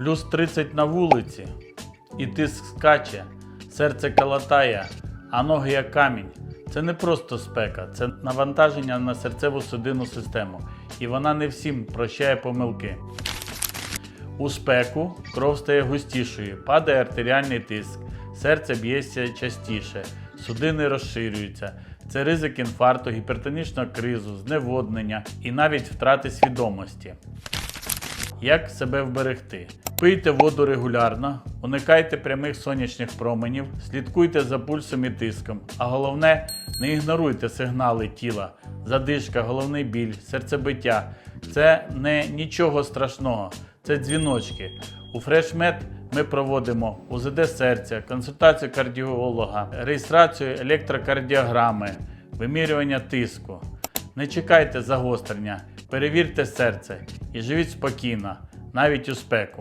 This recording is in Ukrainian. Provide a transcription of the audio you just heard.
Плюс 30 на вулиці, і тиск скаче, серце калатає, а ноги як камінь. Це не просто спека, це навантаження на серцеву судинну систему. І вона не всім прощає помилки. У спеку кров стає густішою, падає артеріальний тиск, серце б'ється частіше, судини розширюються. Це ризик інфаркту, гіпертонічного кризу, зневоднення і навіть втрати свідомості. Як себе вберегти? Пийте воду регулярно, уникайте прямих сонячних променів, слідкуйте за пульсом і тиском, а головне, не ігноруйте сигнали тіла, задишка, головний біль, серцебиття. Це не нічого страшного, це дзвіночки. У FreshMed ми проводимо УЗД серця, консультацію кардіолога, реєстрацію електрокардіограми, вимірювання тиску. Не чекайте загострення, перевірте серце і живіть спокійно, навіть у спеку.